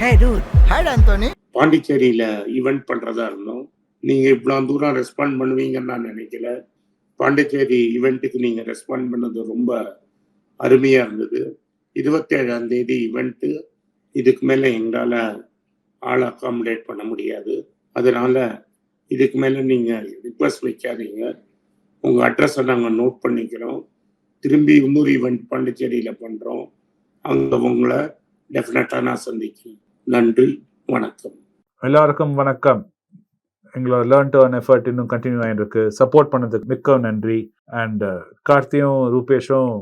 Hey dude, hi பாண்டிச்சேரியில event பண்றதா இருந்தோம். நீங்க இவ்வளவு தூரம் ரெஸ்பாண்ட் பண்ணுவீங்கன்னு நான் நினைக்கல. பாண்டிச்சேரி ஈவெண்ட்டுக்கு நீங்க ரெஸ்பாண்ட் பண்ணது ரொம்ப அருமையா இருந்தது. இருபத்தேழாம் தேதி ஈவெண்ட்டு இதுக்கு மேல எங்களால ஆள் அகாமடேட் பண்ண முடியாது. அதனால இதுக்கு மேல நீங்க ரிக்வஸ்ட் வைக்காதீங்க. உங்க அட்ரஸை நாங்கள் நோட் பண்ணிக்கிறோம். திரும்பி இன்னொரு ஈவெண்ட் பாண்டிச்சேரியில பண்றோம். அங்க உங்களை டெஃபினட்டா நான் சந்திக்கிறேன். நன்றி வணக்கம். எல்லாருக்கும் வணக்கம். எங்களோட லேர்ன் டு அன் எஃபர்ட் இன்னும் கண்டினியூ ஆகிட்டு இருக்கு சப்போர்ட் பண்ணதுக்கு மிக்க நன்றி. அண்ட் uh, கார்த்தியும் ரூபேஷும்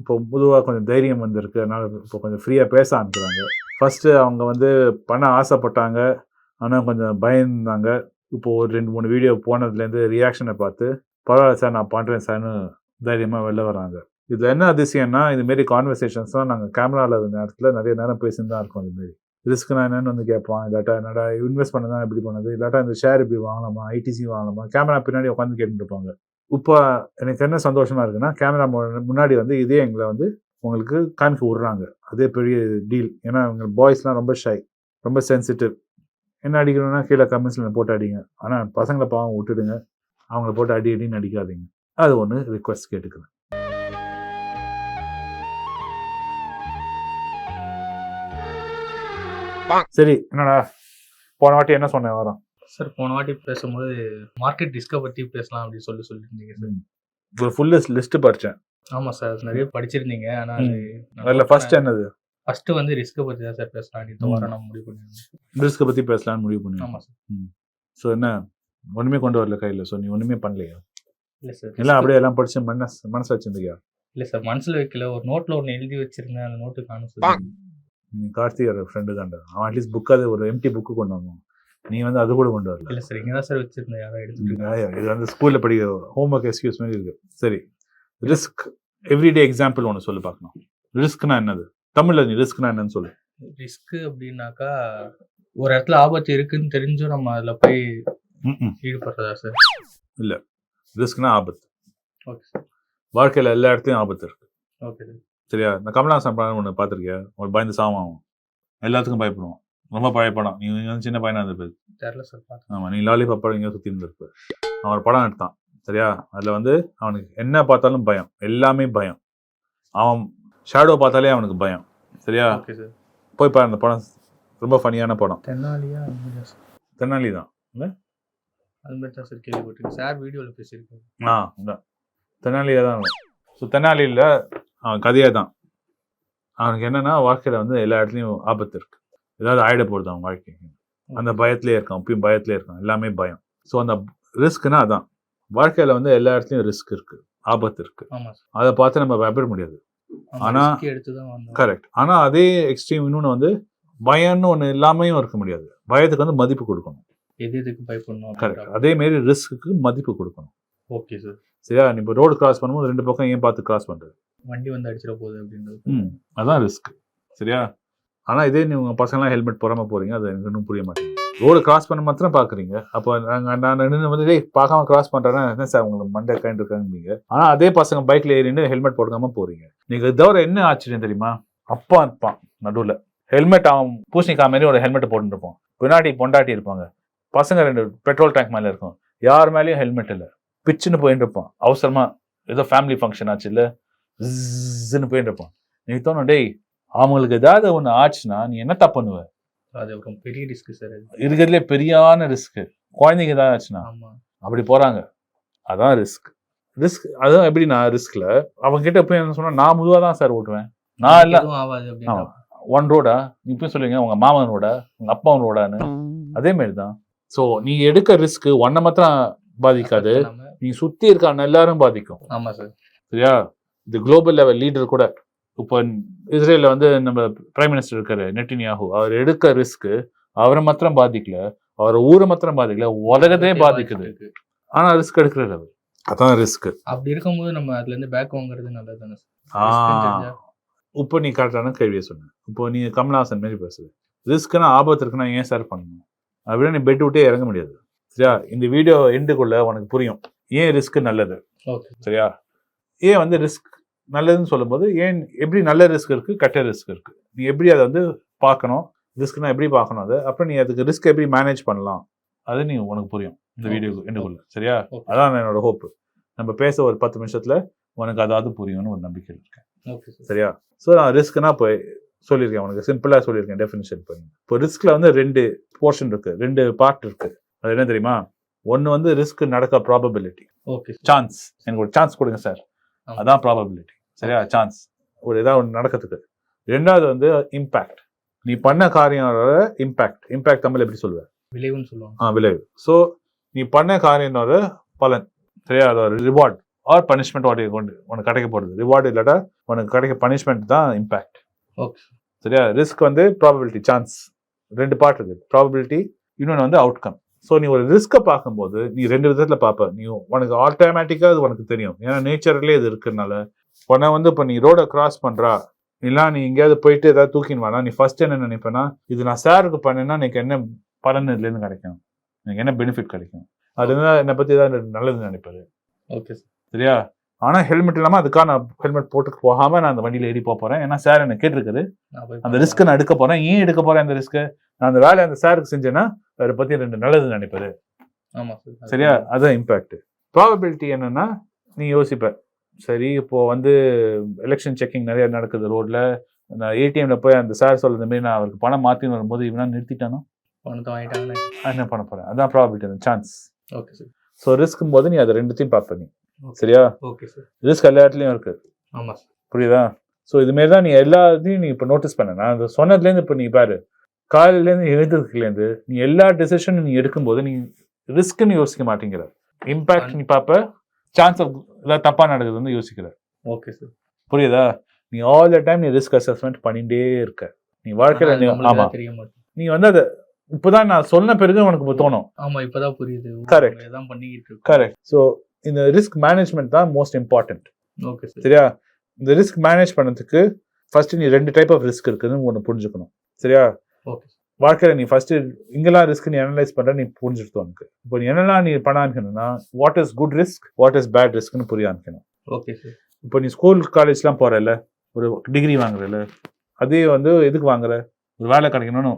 இப்போ பொதுவாக கொஞ்சம் தைரியம் வந்திருக்கு. அதனால் இப்போ கொஞ்சம் ஃப்ரீயாக பேச ஆரம்பிக்கிறாங்க. ஃபஸ்ட்டு அவங்க வந்து பண்ண ஆசைப்பட்டாங்க. ஆனால் கொஞ்சம் பயந்தாங்க. இப்போ ஒரு ரெண்டு மூணு வீடியோ போனதுலேருந்து ரியாக்ஷனை பார்த்து பரவாயில்ல சார் நான் பண்ணுறேன் சார்னு தைரியமாக வெளில வராங்க. இதில் என்ன அதிசயம்னா இதுமாரி கான்வர்சேஷன்ஸ்லாம் நாங்கள் கேமராவில் நேரத்தில் நிறைய நேரம் பேசிட்டு தான் இருக்கோம் இதுமாரி ரிஸ்க்னா என்னன்னு வந்து கேட்பான். இல்லாட்டா என்னடா இன்வெஸ்ட் பண்ணதா எப்படி பண்ணது? இல்லாட்டா இந்த ஷேர் இப்படி வாங்கலாமா? ஐடிசி வாங்கலாமா? கேமரா பின்னாடி உட்காந்து கேட்டுருப்பாங்க இப்போ எனக்கு என்ன சந்தோஷமா இருக்குன்னா கேமரா முன்னாடி வந்து இதே எங்களை வந்து உங்களுக்கு காமிக்க விடுறாங்க. அதே பெரிய டீல் ஏன்னா அவங்க பாய்ஸ்லாம் ரொம்ப ஷை ரொம்ப சென்சிட்டிவ் என்ன அடிக்கணும்னா கீழே கமெண்ட்ஸில் போட்டு அடிங்க. ஆனால் பசங்களை பாவம் விட்டுடுங்க. அவங்கள போட்டு அடி அடின்னு அடிக்காதீங்க. அது ஒன்று ரிக்வஸ்ட் கேட்டுக்கிறேன். சரி என்னடா? போன வாட்டி என்ன சொன்னேன்? வரோம் சார் போன வாட்டி பேசும்போது மார்க்கெட் ரிஸ்கை பற்றி பேசலாம் அப்படின்னு சொல்லி சொல்லியிருந்தீங்க சார். ஒரு ஃபுல் லிஸ்ட் படித்தேன் ஆமாம் சார் நிறைய படிச்சிருந்தீங்க. ஆனால் அதில் ஃபர்ஸ்ட் என்னது? ஃபர்ஸ்ட் வந்து ரிஸ்க்கை பற்றி தான் சார் பேசலாம் இந்த வாரம் நம்ம முடிவு பண்ணிருந்தோம் ரிஸ்க்கை பற்றி பேசலாம்னு முடிவு பண்ணி ஆமாம் சார். ஸோ என்ன? ஒன்றுமே கொண்டு வரல கையில். ஸோ நீ ஒன்றுமே பண்ணலையா? இல்லை சார் எல்லாம் அப்படியே எல்லாம் படிச்சு மனசு மனசு வச்சிருந்தியா? இல்லை சார் மனசில் வைக்கல. ஒரு நோட்டில் ஒன்று எழுதி வச்சிருந்தேன். அந்த நோட்டு காணும் சார் நீ கார்த்திகோட ஃப்ரெண்டு தான்டா. அவன் அட்லீஸ்ட் புக்காவது ஒரு எம்டி புக்கு கொண்டு வந்தான். நீ வந்து அது கூட கொண்டு வரல. இல்லை சார் இங்கே தான் சார் வச்சிருந்தேன். யாரோ எடுத்துட்டு ஆயா, இது வந்து ஸ்கூலில் படிக்க ஹோம் ஒர்க் எக்ஸ்கியூஸ் மாதிரி இருக்கு. சரி. ரிஸ்க் எவ்ரிடே எக்ஸாம்பிள் ஒன்று சொல்லி பார்க்கணும் ரிஸ்க்னா என்னது? தமிழில் நீ ரிஸ்க்னா என்னன்னு சொல்லு. ரிஸ்க்கு அப்படின்னாக்கா ஒரு இடத்துல ஆபத்து இருக்குன்னு தெரிஞ்சும் நம்ம அதில் போய். ஈடுபடுறதா சார் ரிஸ்க்னா ஆபத்து. ஓகே சார் வாழ்க்கையில் எல்லா இடத்துலையும் ஆபத்து இருக்கு. ஓகே சார் சரியா? இந்த கமலஹாசன் படம் ஒன்று பார்த்துருக்கியா? ஒரு பயந்து சாவாகும் எல்லாத்துக்கும் பயப்படுவான். ரொம்ப பழைய படம். நீ வந்து சின்ன பையனா இருந்திருப்ப தெரில சார் ஆமாம் நீ லாலிபாப் படம் இங்கே சுற்றி இருந்திருப்ப அவன் ஒரு படம் எடுத்தான். சரியா? அதில் வந்து அவனுக்கு என்ன பார்த்தாலும் பயம். எல்லாமே பயம். அவன் ஷேடோ பார்த்தாலே அவனுக்கு பயம். சரியா? போய் பாரு அந்த படம் ரொம்ப ஃபனியான படம். தென்னாலியா தென்னாலி தான். மாதிரி தான் சார் கேள்விப்பட்டிருக்கேன். சார் வீடியோவில் பேசியிருக்கேன். ஆ தென்னாலியாக தான். ஸோ தென்னாலியில் கதையே தான் அவனுக்கு என்னன்னா வாழ்க்கையில் வந்து எல்லா இடத்துலையும் ஆபத்து இருக்கு. ஏதாவது ஆயிட போகுது அவன் வாழ்க்கைக்கு. அந்த பயத்திலே இருக்கான் இப்பயும் பயத்திலே இருக்கான். எல்லாமே பயம். ஸோ அந்த ரிஸ்க்னா அதான். வாழ்க்கையில் வந்து எல்லா இடத்துலையும் ரிஸ்க் இருக்கு ஆபத்து இருக்கு. அதை பார்த்து நம்ம பயப்பட முடியாது. ஆனா- ரிஸ்க் எடுத்து தான் வந்தோம். கரெக்ட். ஆனால் அதே எக்ஸ்ட்ரீம் இன்னொன்று வந்து பயம்னு ஒன்று இல்லாமையும் இருக்க முடியாது. பயத்துக்கு வந்து மதிப்பு கொடுக்கணும். எது எதுக்கு பயப்படணும் கரெக்ட். அதே மாரி ரிஸ்க்கு மதிப்பு கொடுக்கணும். Okay sir. சரியா? இப்போ ரோடு கிராஸ் பண்ணும்போது ரெண்டு பக்கம் ஏன் பார்த்து கிராஸ் பண்ணுறது வண்டி வந்து அடிச்சிட போகுது அப்படின்றது. ம் அதான் ரிஸ்க் சரியா? ஆனால் இதே நீ உங்கள் பசங்களாம் ஹெல்மெட் போடாமல் போகிறீங்க அது எனக்கு இன்னும் புரிய மாட்டேங்குது. ரோடு கிராஸ் பண்ண மாத்திரம் பார்க்குறீங்க அப்போ நாங்கள் நான் நின்று வந்து டேய் பார்க்காம கிராஸ் பண்ணுறேன்னா என்ன சார் உங்களுக்கு மண்டை கைண்ட் இருக்காங்க ஆனால் அதே பசங்க பைக்கில் ஏறின்னு ஹெல்மெட் போடாமல் போகிறீங்க நீங்கள் இது தவிர என்ன ஆச்சரியம் தெரியுமா? அப்பா இருப்பான் நடுவில். ஹெல்மெட் அவன் பூசணிக்கா மாரி ஒரு ஹெல்மெட் போட்டுருப்போம் பின்னாடி பொண்டாட்டி இருப்பாங்க. பசங்க ரெண்டு பெட்ரோல் டேங்க் மேலே இருக்கும். யார் மேலேயும் ஹெல்மெட் இல்லை. பிச்சுன்னு போயிட்டு இருப்பான் அவசரமாக ஏதோ ஃபேமிலி ஃபங்க்ஷன் ஆச்சு இல்லை? ஜின்னு போயிட்டு இருப்பான் நீ தோணும் டேய் அவங்களுக்கு ஏதாவது ஒன்று ஆச்சுன்னா நீ என்னத்தா பண்ணுவ? அது ஒரு பெரிய ரிஸ்க் சார் இருக்கிறதுலே பெரியான ரிஸ்க் குழந்தைங்க ஏதாவது ஆச்சுன்னா. ஆமா. அப்படி போறாங்க. அதான் ரிஸ்க் ரிஸ்க் அதான் எப்படின்னா ரிஸ்க்ல அவங்க கிட்ட போய் என்ன சொன்னா நான் முதுவா தான் சார் ஓட்டுவேன். நான் இல்ல. ஒன் ரோடா நீ போய் சொல்லுவீங்க உங்க மாமன் ரோடா உங்க அப்பா ரோடான்னு அதே மாதிரி தான். ஸோ நீ எடுக்க ரிஸ்க் ஒன்றை மாத்திரம் பாதிக்காது. நீ சுத்தி இருக்க எல்லாரும் பாதிக்கும். ஆமா சார் சரியா? இது குளோபல் லெவல் லீடர் கூட இப்போ இஸ்ரேல்ல வந்து நம்ம பிரைம் மினிஸ்டர் இருக்காரு நெட்டினியாகு அவர் எடுக்க ரிஸ்க் அவரை மாத்திரம் பாதிக்கல அவர் ஊரை மாத்திரம் பாதிக்கல உலகத்தையே பாதிக்குது. இருக்கு. ஆனா ரிஸ்க் எடுக்கிறாரு அவர். அதான் ரிஸ்க் அப்படி இருக்கும்போது நம்ம அதுல இருந்து பேக் வாங்குறது நல்லது தானே. இப்போ நீ கரெக்டான கேள்வியை சொன்ன. இப்போ நீ கமல்ஹாசன் மாதிரி பேசுது. ரிஸ்க்னா ஆபத்து இருக்குன்னா ஏன் சார் பண்ணணும்? அப்படின்னா நீ பெட் விட்டே இறங்க முடியாது. சரியா? இந்த வீடியோ எண்டுக்குள்ள உனக்கு புரியும். ஏன் ரிஸ்க் நல்லது? ஓகே சரியா? ஏன் வந்து ரிஸ்க் நல்லதுன்னு சொல்லும்போது ஏன் எப்படி நல்ல ரிஸ்க் இருக்கு கெட்ட ரிஸ்க் இருக்கு? நீ எப்படி அதை வந்து பார்க்கணும்? ரிஸ்க்னா எப்படி பார்க்கணும் அது? அப்புறம் நீ அதுக்கு ரிஸ்க் எப்படி மேனேஜ் பண்ணலாம்? அது நீ உனக்கு புரியும். இந்த. வீடியோ என்னக்குள்ள சரியா. அதான் என்னோட ஹோப் நம்ம பேச ஒரு பத்து நிமிஷத்துல உனக்கு அதாவது புரியும்னு ஒரு நம்பிக்கை இருக்கேன். சரியா? ஸோ நான் ரிஸ்க்னா போய் சொல்லியிருக்கேன் உனக்கு. சிம்பிளா சொல்லியிருக்கேன் டெஃபினிஷன் பண்ணி இப்போ ரிஸ்க்ல வந்து ரெண்டு போர்ஷன் இருக்கு. ரெண்டு பார்ட் இருக்கு. அது என்ன தெரியுமா? ஒன்னு வந்து ரிஸ்க் நடக்க ப்ராபபிலிட்டி ஓகே சான்ஸ் எனக்கு ஒரு சான்ஸ் கொடுங்க சார். அதான் ப்ராபபிலிட்டி சரியா? சான்ஸ் ஒரு ஏதாவது ஒன்று நடக்கிறதுக்கு. ரெண்டாவது வந்து இம்பேக்ட் நீ பண்ண காரியோட இம்பேக்ட் இம்பேக்ட் தமிழ் எப்படி சொல்லுவேன் விளைவுன்னு சொல்லுவாங்க. ஆ விளைவு. ஸோ நீ பண்ண காரியனோட பலன். சரியா? அதோட ரிவார்ட் ஆர் பனிஷ்மெண்ட் வாட்டி கொண்டு உனக்கு கிடைக்க போகிறது ரிவார்டு இல்லாட்டா உனக்கு கிடைக்க பனிஷ்மெண்ட் தான் இம்பேக்ட் ஓகே சரியா? ரிஸ்க் வந்து ப்ராபபிலிட்டி சான்ஸ் ரெண்டு பார்ட் இருக்கு. ப்ராபபிலிட்டி இன்னொன்று வந்து அவுட்கம் ஸோ நீ ஒரு ரிஸ்க்கை பார்க்கும்போது நீ ரெண்டு விதத்தில் பார்ப்ப. நீ உனக்கு ஆட்டோமேட்டிக்காக அது உனக்கு தெரியும். ஏன்னா நேச்சர்லேயே இது இருக்கிறதுனால உன்னை வந்து இப்போ நீ ரோடை கிராஸ் பண்ணுறா இல்லை நீ எங்கேயாவது போயிட்டு ஏதாவது தூக்கின்னு வானா நீ ஃபர்ஸ்ட் என்ன நினைப்பேன்னா இது நான் சாருக்கு பண்ணேன்னா எனக்கு என்ன பலன் இதுலேருந்து கிடைக்கும்? எனக்கு என்ன பெனிஃபிட் கிடைக்கும்? அது என்னை பற்றி ஏதாவது நல்லது நினைப்பாரு. ஓகே சார் சரியா? ஆனால் ஹெல்மெட் இல்லாமல் அதுக்காக நான் ஹெல்மெட் போட்டு போகாமல் நான் அந்த வண்டியில் ஏறி போக போகிறேன் ஏன்னா சார் என்ன போய் அந்த ரிஸ்க் நான் எடுக்க போறேன். ஏன் எடுக்க போறேன் அந்த ரிஸ்க் நான் அந்த வேலையை அந்த சாருக்கு செஞ்சேன்னா அதை பத்தி ரெண்டு நல்லது நினைப்பாரு. ஆமா சார் சரியா? அதுதான் இம்பாக்ட் ப்ராபபிலிட்டி என்னன்னா நீ யோசிப்ப. சரி இப்போ வந்து எலெக்ஷன் செக்கிங் நிறைய நடக்குது ரோட்ல நான் ஏடிஎம்ல போய் அந்த சார் சொல்றது மாதிரி நான் அவருக்கு பணம் மாத்தின்னு வரும்போது இவனா நிறுத்திட்டானோ? பணத்தை வாங்கிட்டாங்கன்னா. நான் என்ன பண்ண போறேன்? அதான் ப்ராபபிலிட்டி அந்த சான்ஸ் ஓகே சார் ஸோ ரிஸ்க்கும் போது நீ அதை ரெண்டுத்தையும் பார்ப்ப நீ சரியா? ஓகே சார் ரிஸ்க் எல்லா இடத்துலயும் இருக்கு புரியுதா? ஸோ இதுமாரி தான் நீ எல்லாத்தையும் நீ இப்போ நோட்டீஸ் பண்ண. நான் அந்த சொன்னதுலேருந்து இப்போ நீ பாரு. காலையிலேருந்து எழுந்ததுக்குலேருந்து நீ எல்லா டெசிஷனும் நீ எடுக்கும்போது நீ ரிஸ்க்னு யோசிக்க மாட்டேங்கிற. இம்பாக்ட் நீ பார்ப்ப சான்ஸ் ஆஃப் ஏதாவது தப்பாக நடக்குது வந்து யோசிக்கிற. ஓகே சார் புரியுதா? நீ ஆல் த டைம் நீ ரிஸ்க் அசஸ்மெண்ட் பண்ணிட்டே இருக்க. நீ வாழ்க்கையில் நீ ஆமா. தெரிய மாட்டேன் நீ வந்து அதை இப்போதான் நான் சொன்ன பிறகு உனக்கு இப்போ தோணும். ஆமா இப்பதான் புரியுது. Correct. இதான் பண்ணிக்கிட்டு கரெக்ட் ஸோ இந்த ரிஸ்க் மேனேஜ்மெண்ட் தான் மோஸ்ட் இம்பார்ட்டன்ட் ஓகே சார் சரியா? இந்த ரிஸ்க் மேனேஜ் பண்ணதுக்கு ஃபர்ஸ்ட் நீ ரெண்டு டைப் ஆஃப் ரிஸ்க் இருக்குதுன்னு ஒன்று புரிஞ்சுக்கணும். சரியா? வாழ்க்கையில நீ ஃபர்ஸ்ட் இங்கெல்லாம் ரிஸ்க் நீ அனலைஸ் பண்ற நீ புரிஞ்சுட்டு உனக்கு இப்போ நீ என்னெல்லாம் நீ பண்ண ஆரம்பிக்கணும்னா what is good risk what is bad ரிஸ்க்னு புரிய ஆரம்பிக்கணும் ஓகே சார் இப்போ நீ ஸ்கூல் காலேஜ்லாம் போறல ஒரு டிகிரி வாங்குறல அதே வந்து எதுக்கு வாங்குற? ஒரு வேலை கிடைக்கணும்னு.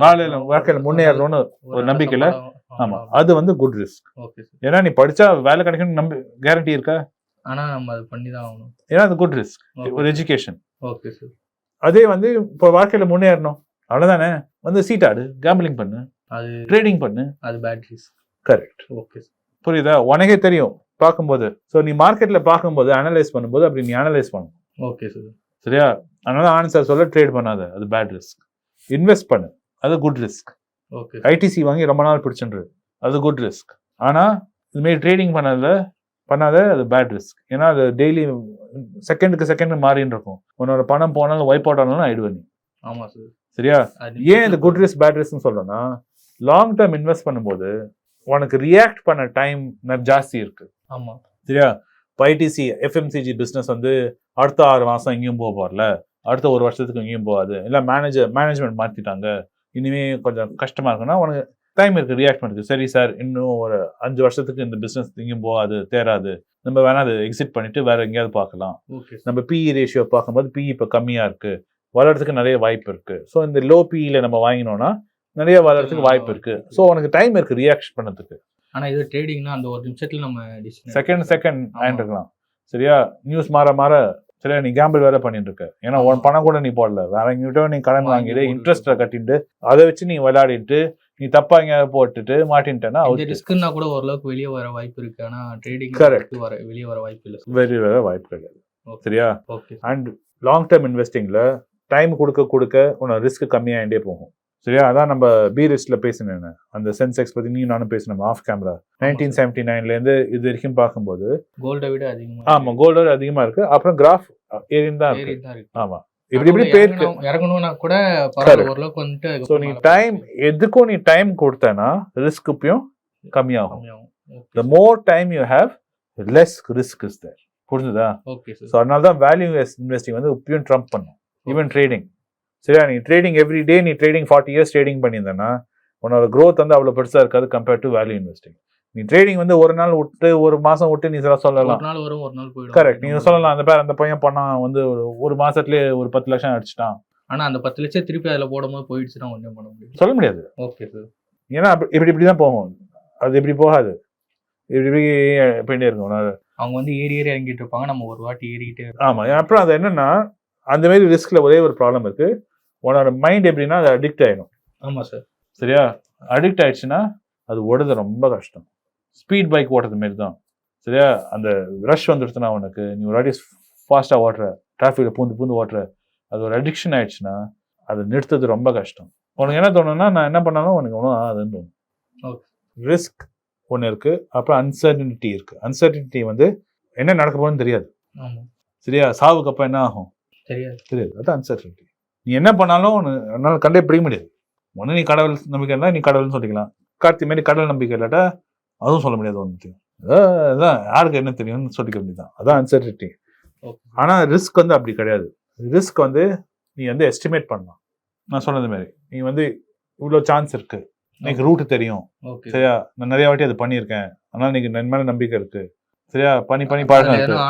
வேலையில வாழ்க்கையில முன்னேறணும்னு ஒரு நம்பிக்கையில ஆமா. அது வந்து குட் ரிஸ்க் ஓகே ஏன்னா நீ படிச்சா வேலை கிடைக்கணும்னு நம்பி கேரண்டி இருக்கா? ஆனா நம்ம அது பண்ணி தான் ஆகணும். ஏன்னா அது குட் ரிஸ்க் ஒரு எஜுகேஷன் ஓகே சார் அதே வந்து இப்போ வாழ்க்கையில முன்னேறணும். அவ்வளவுதானே? வந்து சீட்டாடு கேம்பிளிங் பண்ணு அது ட்ரேடிங் பண்ணு. அது பேட்ரிஸ் கரெக்ட் ஓகே சார் புரியுதா? உனக்கே தெரியும் பார்க்கும்போது. ஸோ நீ மார்க்கெட்ல பார்க்கும்போது அனலைஸ் பண்ணும்போது அப்படி நீ அனலைஸ் பண்ணணும். ஓகே சார் சரியா? அதனால ஆனந்த் சார் சொல்ல ட்ரேட் பண்ணாத. அது பேட் ரிஸ்க் இன்வெஸ்ட் பண்ணு. அது குட் ரிஸ்க் ஐடிசி வாங்கி ரொம்ப நாள் பிடிச்சுன்றது. அது குட் ரிஸ்க் ஆனா இதுமாரி ட்ரேடிங் பண்ணாத பண்ணாத அது பேட் ரிஸ்க் ஏன்னா அது டெய்லி செகண்டுக்கு செகண்ட் மாறின்னு இருக்கும். உன்னோட பணம் போனாலும் வைப் அவுட் ஆனாலும் ஆயிடுவ நீ. ஆமா சார் சரியா? ஏன் இந்த குட் ரிஸ்க் பேட் ரிஸ்க்னு சொல்றேன்னா லாங் டேர்ம் இன்வெஸ்ட் பண்ணும்போது உனக்கு ரியாக்ட் பண்ண டைம் ஜாஸ்தி இருக்கு. ஆமா. சரியா? ஐடிசி எஃப்எம்சிஜி பிஸ்னஸ் வந்து அடுத்த ஆறு மாதம் எங்கேயும் போக போகல அடுத்த ஒரு வருஷத்துக்கு எங்கேயும் போகாது. இல்லை மேனேஜர் மேனேஜ்மெண்ட் மாற்றிட்டாங்க இனிமே கொஞ்சம் கஷ்டமா இருக்குன்னா உனக்கு டைம் இருக்கு ரியாக்ட் பண்ணுறது சரி சார் இன்னும் ஒரு அஞ்சு வருஷத்துக்கு இந்த பிஸ்னஸ் எங்கேயும் போகாது தேராது. நம்ம வேணா அதை எக்ஸிட் பண்ணிட்டு வேற எங்கேயாவது பார்க்கலாம். நம்ம பிஇ ரேஷியோ பார்க்கும்போது பிஇ இப்போ கம்மியா இருக்கு. வளர்றதுக்கு நிறைய வாய்ப்பு இருக்கு. ஸோ இந்த லோ பிஇல நம்ம வாங்கினோம்னா நிறைய வளர்றதுக்கு வாய்ப்பு இருக்கு. ஸோ உனக்கு டைம் இருக்கு ரியாக்ட் பண்ணதுக்கு. ஆனா இது ட்ரேடிங்னா அந்த ஒரு நிமிஷத்துல நம்ம செகண்ட் செகண்ட். ஆயிட்டு இருக்கலாம் சரியா? நியூஸ் மாற மாற சரியா நீ கேம்பிள் வேற பண்ணிட்டு இருக்க ஏன்னா உன் பணம் கூட நீ போடல. வேற எங்கிட்ட நீ கடன் வாங்கி வாங்கிட்டு போட்டுட்டு இன்ட்ரெஸ்ட கட்டிட்டு அதை வச்சு நீ விளையாடிட்டு நீ தப்பா எங்கேயாவது போட்டுட்டு மாட்டின்ட்டேன்னா ரிஸ்க்னா கூட ஓரளவுக்கு வெளியே வர வாய்ப்பு இருக்கு. ஆனா ட்ரேடிங் Correct. வர வெளியே வர வாய்ப்பு இல்ல. சார் வெரி வாய்ப்பு கிடையாது. சரியா? ஓகே அண்ட் லாங் டேர்ம் இன்வெஸ்டிங்ல டைம் கொடுக்க கொடுக்க உன்னோட ரிஸ்க் கம்மியாகிட்டே போகும். சரியா? அதான் நம்ம பி ரிஸ்ட்ல பேசினேன் அந்த சென்செக்ஸ் பத்தி நீ நானும் பேசினோம் ஆஃப் கேமரா நைன்டீன் செவன்டி நைன்ல இருந்து இது வரைக்கும் பார்க்கும்போது கோல்டை விட அதிகமா ஆமா கோல்டு அதிகமா இருக்கு. அப்புறம் கிராஃப் ஏறின்னு தான் இருக்கு. ஏறிட்டு தான் இருக்கு. ஆமா. இப்படி இப்படி இறங்கணும்- இறங்கணும்னா கூட. ஓரளவுக்கு வந்துட்டு ஸோ நீ டைம் எதுக்கும் நீ டைம் கொடுத்தனா ரிஸ்க் இப்பயும் கம்மியாகும். The more time you have less risk is there புரிஞ்சுதா? ஓகே ஸோ அதனால தான் வேல்யூ இன்வெஸ்டிங் வந்து இப்பயும் ட்ரம்ப் பண்ணும். ஈவன் ட்ரேடிங் சரியா? நீ ட்ரேடிங் எவ்ரி டே நீ ட்ரேடிங் ஃபார்ட்டி இயர்ஸ் ட்ரேடிங் பண்ணியிருந்தேன்னா உன்னோட growth வந்து அவ்வளோ பெருசாக இருக்காது கம்பேர்ட் டு வேல்யூ இன்வெஸ்டிங் நீ ட்ரேடிங் வந்து ஒரு நாள் விட்டு ஒரு மாசம் விட்டு நீ இதெல்லாம் சொல்லலாம். ஒரு நாள் வரும் ஒரு நாள் போயிடும். கரெக்ட் நீங்க சொல்லலாம். அந்த பேர் அந்த பையன் பண்ணான் வந்து ஒரு ஒரு மாசத்துலயே ஒரு பத்து லட்சம் அடிச்சிட்டான். ஆனா அந்த பத்து லட்சம் திருப்பி அதுல போடும்போது போயிடுச்சுன்னா ஒண்ணும் பண்ண முடியும் சொல்ல முடியாது. ஓகே சார் ஏன்னா அப்படி- இப்படி இப்படி தான் போகும். அது இப்படி போகாது. இப்படி இப்படி போயிட்டே இருக்கும். அவங்க வந்து ஏறி ஏறி இறங்கிட்டு இருப்பாங்க. நம்ம ஒரு வாட்டி ஏறிக்கிட்டே இருப்போம் ஆமா. அப்புறம் அது என்னன்னா அந்த மாதிரி ரிஸ்க்ல ஒரே ஒரு ப்ராப்ளம் இருக்கு. உன்னோட மைண்ட் எப்படின்னா அது அடிக்ட் ஆயிடும். ஆமா சார் சரியா? அடிக்ட் ஆயிடுச்சுன்னா அது ஓடுறது ரொம்ப கஷ்டம். ஸ்பீட் பைக் ஓட்டுறது மாரி தான். சரியா? அந்த ரஷ் வந்துடுச்சுன்னா உனக்கு நீ ஒரு வாட்டி ஃபாஸ்ட்டாக ஓட்டுற டிராஃபிக்கில் பூந்து பூந்து ஓட்டுற அது ஒரு அடிக்ஷன் ஆயிடுச்சுன்னா அதை நிறுத்துறது ரொம்ப கஷ்டம். உனக்கு என்ன தோணும்னா நான் என்ன பண்ணாலும் உனக்கு ஒன்றும் ஆகுதுன்னு தோணும். ரிஸ்க் ஒன்று இருக்கு அப்புறம் அன்சர்டினிட்டி இருக்கு. அன்சர்டினிட்டி வந்து என்ன நடக்க போகுதுன்னு தெரியாது. சரியா? சாவுக்கு அப்போ என்ன ஆகும்? தெரியாது. தெரியாது. அது அன்சர்டினிட்டி நீ என்ன பண்ணாலும் உன்னால கண்டே பிடிக்க முடியாது. ஒன்று நீ கடவுள் நம்பிக்கை இருந்தால் நீ கடவுள்னு சொல்லிக்கலாம். கார்த்தி மாரி கடவுள் நம்பிக்கை இல்லாட்டா அதுவும் சொல்ல முடியாது ஒன்று அதான் யாருக்கு என்ன தெரியும்னு சொல்லிக்க வேண்டியதுதான். அதான் அன்சர்டினிட்டி ஓகே ஆனால் ரிஸ்க் வந்து அப்படி கிடையாது. ரிஸ்க் வந்து நீ வந்து எஸ்டிமேட் பண்ணலாம் நான் சொன்னது மாதிரி நீ வந்து இவ்வளோ சான்ஸ் இருக்கு. எனக்கு ரூட் தெரியும். சரியா? நான் நிறைய வாட்டி அது பண்ணியிருக்கேன். அதனால நீங்க என் மேல நம்பிக்கை இருக்கு. சரியா? பண்ணி பண்ணி நான் இருக்கோம்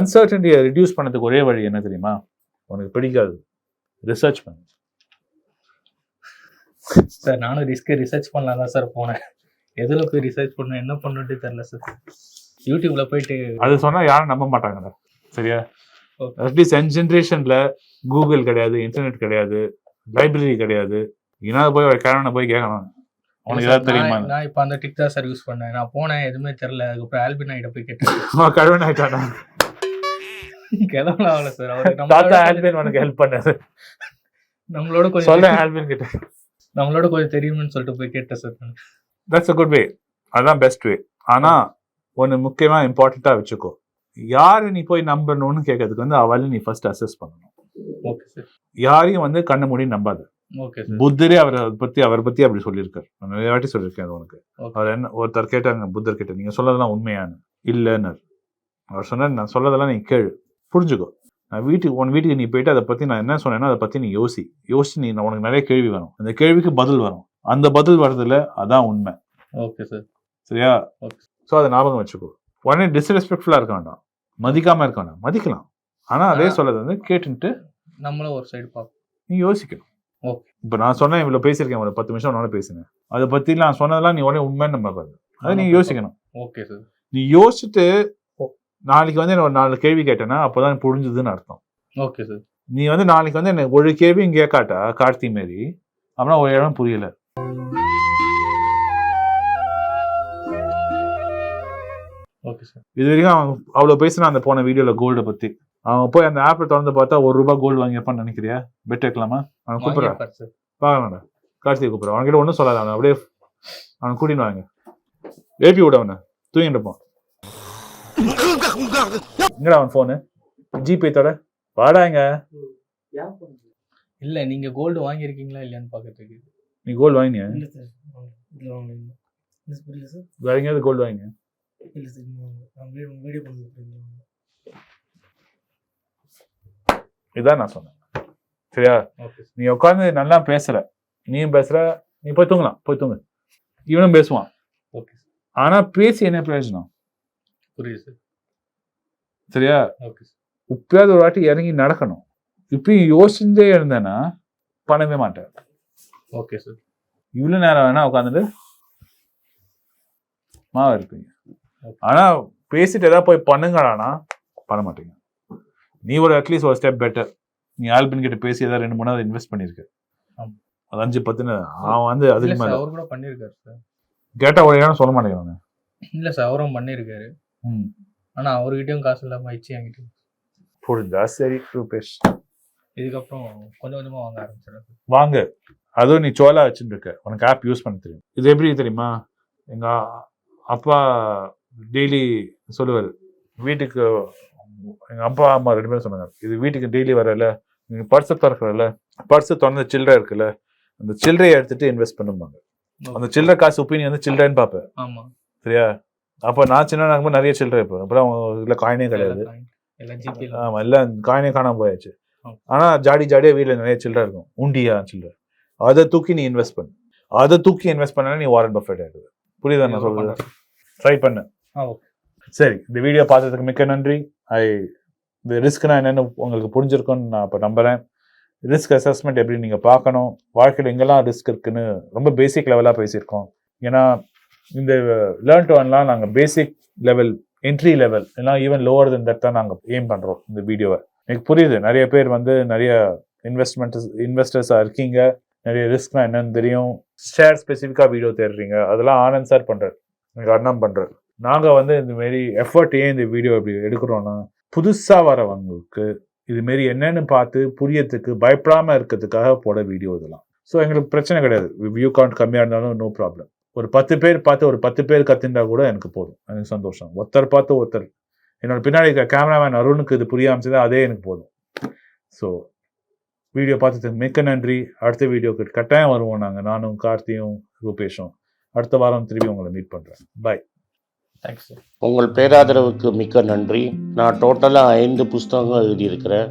அன்சர்டனிட்டியை ரிடியூஸ் பண்ணதுக்கு ஒரே வழி என்ன தெரியுமா? உனக்கு பிடிக்காது. ரிசர்ச் பண்ணு. சார் நானும் ரிஸ்க் ரிசர்ச் பண்ணலாம் தான் சார் போனேன். எதுல போய் ரிசர்ச் பண்ண என்ன பண்ணுட்டு தெரியல சார். யூடியூப்ல போயிட்டு அது சொன்னா யாரும் நம்ப மாட்டாங்கடா சரியா. அட்லீஸ்ட் என் ஜென்ரேஷன்ல கூகுள் கிடையாது இன்டர்நெட் கிடையாது லைப்ரரி கிடையாது. இனாவது போய் ஒரு கிழவனை போய் கேட்கணும் உனக்கு ஏதாவது தெரியுமா? நான் இப்போ அந்த டிக் தான் சார் யூஸ் பண்ணேன். நான் போனேன் எதுவுமே தெரியல. அதுக்கப்புறம் ஆல்பின் ஆகிட்ட போய் கேட்டேன். அவன் கிழவன் ஆயிட்டானா கிளம்பல ஆகல சார் அவருக்கு தாத்தா ஆல்பின் உனக்கு ஹெல்ப் பண்ணாரு. நம்மளோட சொல்ல கொஞ்சம் ஆல்பின் கிட்ட. நம்மளோட கொஞ்சம் தெரியும்னு சொல்லிட்டு போய் கேட்டேன் sir. That's a good way அதான் பெஸ்ட் வே ஆனா ஒன்னு முக்கியமா இம்பார்ட்டண்டா வச்சுக்கோ. யாரு நீ போய் நம்பணும்னு கேட்கறதுக்கு வந்து அவளை நீ ஃபர்ஸ்ட் அசஸ் பண்ணணும். ஓகே சார் யாரையும் வந்து கண்ண மூடி நம்பாது. புத்தரே அவரை பத்தி அவரை பத்தி அப்படி சொல்லியிருக்காரு. நிறைய வாட்டி சொல்லியிருக்கேன் அது உனக்கு. அவர் என்ன ஒருத்தர் கேட்டாங்க புத்தர் கிட்ட நீங்க சொல்லதெல்லாம் உண்மையானு இல்லைன்னு அவர் சொன்னார் நான் சொல்லதெல்லாம் நீ கேளு. புரிஞ்சுக்கோ. நான் வீட்டுக்கு உன் வீட்டுக்கு நீ போயிட்டு அதை பத்தி நான் என்ன சொன்னேனோ அதை பத்தி நீ யோசி. யோசிச்சு நீ உனக்கு நிறைய கேள்வி வரும். அந்த கேள்விக்கு பதில் வரும். அந்த பதில் வர்றதுல அதான் உண்மை. ஓகே சார் சரியா? Okay. ஸோ அதை ஞாபகம் வச்சுக்கோ. உடனே டிஸ்ரெஸ்பெக்ட்ஃபுல்லாக இருக்க வேண்டாம். மதிக்காம இருக்க வேண்டாம். மதிக்கலாம். ஆனா அதே. சொல்லது வந்து கேட்டுட்டு நம்மளும் ஒரு சைடு பார்ப்போம். நீ யோசிக்கணும். Okay. இப்போ நான் சொன்னேன் இவ்வளோ பேசியிருக்கேன் ஒரு பத்து நிமிஷம் உன்னோட பேசினேன். அதை பத்தி நான் சொன்னதெல்லாம் நீ உடனே உண்மைன்னு நம்பாது அதை நீ யோசிக்கணும். ஓகே சார் நீ யோசிச்சுட்டு நாளைக்கு வந்து என்ன ஒரு நாலு கேள்வி கேட்டேன்னா அப்போதான் புரிஞ்சுதுன்னு அர்த்தம். Okay sir. நீ வந்து நாளைக்கு வந்து எனக்கு ஒரு கேள்வியும் கேட்காட்டா கார்த்தி மாரி அப்புறம் ஒரு இடம் புரியல. Okay sir. இது வரைக்கும் அவன் அவ்வளோ பேசினா அந்த போன வீடியோல கோல்டை பத்தி. அவன் போய் அந்த ஆப்பை திறந்து பார்த்தா ஒரு ரூபாய் கோல்டு வாங்கியிருப்பான்னு நினைக்கிறியா? பெட் வைக்கலாமா? அவன் கூப்பிடுறா. வாங்கியிருப்பார் சார் பார்க்கலாம்டா கார்த்திகை கூப்பிடுறான் அவன்கிட்ட ஒன்றும் சொல்லாத. அவன் அப்படியே அவன் கூட்டின்னு வாங்க. ஏபி விட அவனை. தூங்கிட்டு இருப்பான் எங்கடா அவன் ஃபோனு ஜிபே தோட. வாடா இங்க. இல்ல நீங்க கோல்டு வாங்கியிருக்கீங்களா இல்லையான்னு பாக்கிறதுக்கு நீ கோல்டு வாங்கினியா? வேற எங்கேயாவது கோல்டு வாங்கினியா? இதான் நான் சொன்னேன். சரியா? ஓகே நீ உட்காந்து நல்லா பேசுற. நீயும் பேசுற. நீ போய் தூங்கலாம். போய் தூங்கு. இவனும் பேசுவான். ஓகே சார் ஆனா பேசி என்ன பிரயோஜனம்? புரியுது சார் சரியா? ஓகே சார் இப்பயாவது ஒரு வாட்டி இறங்கி நடக்கணும். இப்பயும் யோசிச்சுட்டே இருந்தேன்னா பண்ணவே மாட்டேன். ஓகே சார் இவ்வளவு நேரம் வேணா உட்காந்துட்டு மாவு இருப்பீங்க Okay. ஆனா பேசிட்டு ஏதாவது போய் பண்ணுங்கடானா பண்ண மாட்டீங்க. நீ ஒரு அட்லீஸ்ட் ஒரு ஸ்டெப் பெட்டர் நீ ஆல்பின் கிட்ட பேசி ஏதாவது ரெண்டு மூணு இன்வெஸ்ட் பண்ணிருக்க ஆமா. அது அஞ்சு பத்துன்னு அவன் வந்து அதுக்கு மேல. அவர் கூட பண்ணியிருக்காரு சார் கேட்டா ஒரு இடம் சொல்ல மாட்டேங்கிறாங்க. இல்ல சார் அவரும் பண்ணியிருக்காரு. ம். ஆனா அவர்கிட்டயும் காசு இல்லாம ஆயிடுச்சு என்கிட்ட புரிஞ்சா? சரி ரூபேஷ் இதுக்கப்புறம் கொஞ்சம் கொஞ்சமா வாங்க ஆரம்பிச்சிடறேன். வாங்க. அதுவும் நீ சோலா வச்சுட்டு இருக்க உனக்கு ஆப் யூஸ் பண்ண தெரியும். இது எப்படி தெரியுமா? எங்க அப்பா டெய்லி சொல்லுவார். வீட்டுக்கு எங்க அப்பா அம்மா ரெண்டு பேரும் சொன்னாங்க. இது வீட்டுக்கு டெய்லி வரல நீங்க பர்ஸை திறக்கறல பர்ஸை திறந்த சில்லறை இருக்குல்ல அந்த சில்லறையை எடுத்துட்டு இன்வெஸ்ட் பண்ணுவாங்க அந்த சில்லறை காசு நீ வந்து சில்லறைன்னு பார்ப்பேன். ஆமா. சரியா? அப்போ நான் சின்ன இருக்கும்போது நிறைய சில்லறை இப்போ அப்புறம் இதுல காயினே கிடையாது. எல்லாம் எல்லாம் காயினே காணாம போயாச்சு. ஆமா. ஆனா ஜாடி ஜாடியா வீட்ல நிறைய சில்லறை இருக்கும். உண்டியா சில்லறை அதை தூக்கி நீ இன்வெஸ்ட் பண்ணு. அதை தூக்கி இன்வெஸ்ட் பண்ணா நீ வாரன் பஃபெட் ஆயிடுது புரியுதா நான் சொல்றது? ட்ரை பண்ணு. சரி இந்த வீடியோ பார்த்ததுக்கு மிக்க நன்றி. ஐ இந்த ரிஸ்க்னா என்னென்னு உங்களுக்கு புரிஞ்சிருக்கும்னு நான் இப்போ நம்புகிறேன் ரிஸ்க் அசஸ்மெண்ட் எப்படி நீங்கள் பார்க்கணும்? வாழ்க்கையில் எங்கெல்லாம் ரிஸ்க் இருக்குன்னு ரொம்ப பேசிக் லெவலாக பேசியிருக்கோம். ஏன்னா இந்த லேர்ன் டு ஒன்லாம் நாங்கள் பேசிக் லெவல் என்ட்ரி லெவல் இல்லைனா ஈவன் லோவர் தன் தட் தான் நாங்கள் ஏம் பண்ணுறோம் இந்த வீடியோவை எனக்கு புரியுது. நிறைய பேர் வந்து நிறைய இன்வெஸ்ட்மெண்ட்ஸ் இன்வெஸ்டர்ஸாக இருக்கீங்க. நிறைய ரிஸ்க்னா என்னன்னு தெரியும். ஷேர் ஸ்பெசிஃபிக்காக வீடியோ தேடுறீங்க. அதெல்லாம் ஆனந்த் சார் பண்ணுறாரு எனக்கு அண்ணன் பண்ணுறாரு நாங்கள் வந்து இந்தமாரி எஃபர்ட் ஏன் இந்த வீடியோ இப்படி எடுக்கிறோன்னா புதுசாக வரவங்களுக்கு இதுமாரி என்னென்னு பார்த்து புரியத்துக்கு பயப்படாமல் இருக்கிறதுக்காக போட வீடியோ இதெல்லாம். ஸோ எங்களுக்கு பிரச்சனை கிடையாது. வியூ கவுண்ட் கம்மியாக இருந்தாலும் நோ ப்ராப்ளம் ஒரு பத்து பேர் பார்த்து ஒரு பத்து பேர் கத்துண்டா கூட எனக்கு போதும். எனக்கு சந்தோஷம். ஒருத்தர் பார்த்து ஒருத்தர். என்னோட பின்னாடி இருக்க கேமராமேன் அருணுக்கு இது புரியாமல் அதே எனக்கு போதும். ஸோ வீடியோ பார்த்ததுக்கு மிக்க நன்றி. அடுத்த வீடியோக்கு கட்டாயம் வருவோம் நாங்கள் நானும் கார்த்தியும் ரூபேஷும். அடுத்த வாரம் திரும்பி உங்களை மீட் பண்ணுறேன் பாய் தேங்க்ஸ் சார் உங்கள் பேராதரவுக்கு மிக்க நன்றி. நான் டோட்டலாக ஐந்து புஸ்தகங்கள் எழுதியிருக்கிறேன்.